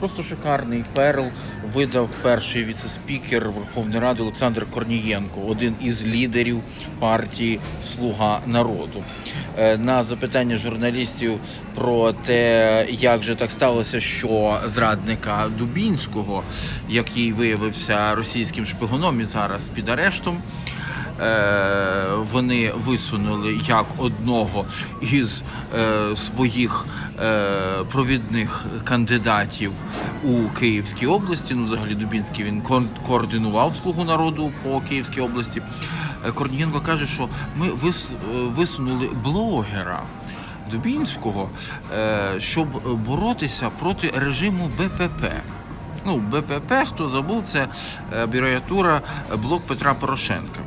Просто шикарний перл видав перший віце-спікер Верховної Ради Олександр Корнієнко, один із лідерів партії Слуга народу. Е, На запитання журналістів про те, як же так сталося, що зрадника Дубінського, який виявився російським шпигуном і зараз під арештом. Е, вони висунули як одного із е, своїх е, провідних кандидатів у Київській області. Ну, взагалі, Дубінський він координував слугу народу по Київській області. Корнієнко каже, що ми вис- висунули блогера. Дубінського, щоб боротися проти режиму БПП. Ну, БПП, хто забув, це абревіатура блок Петра Порошенка.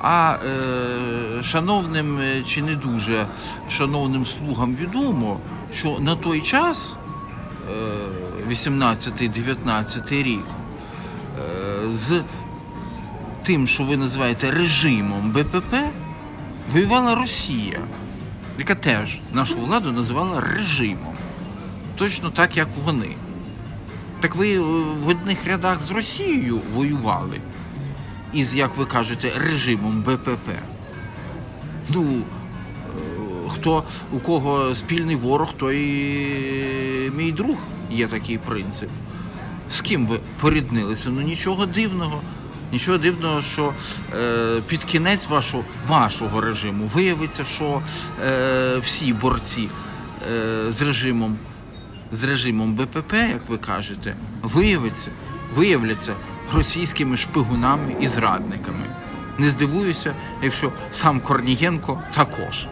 А е, шановним е, чи не дуже шановним слугам відомо, що на той час, е, 18-19 рік, е, з тим, що ви називаєте режимом БПП, воювала Росія, яка теж нашу владу називала режимом. Точно так, як вони. Так ви е, в одних рядах з Росією воювали із, як ви кажете, режимом БПП. Ну, е, хто у кого спільний ворог, той мій друг є такий принцип. З ким ви поріднилися? Ну нічого дивного. Нічого дивного, що е, під кінець вашого, вашого режиму виявиться, що е, всі борці е, з режимом з режимом БПП, як ви кажете, виявиться, виявляться російськими шпигунами і зрадниками. Не здивуюся, якщо сам Корнієнко також.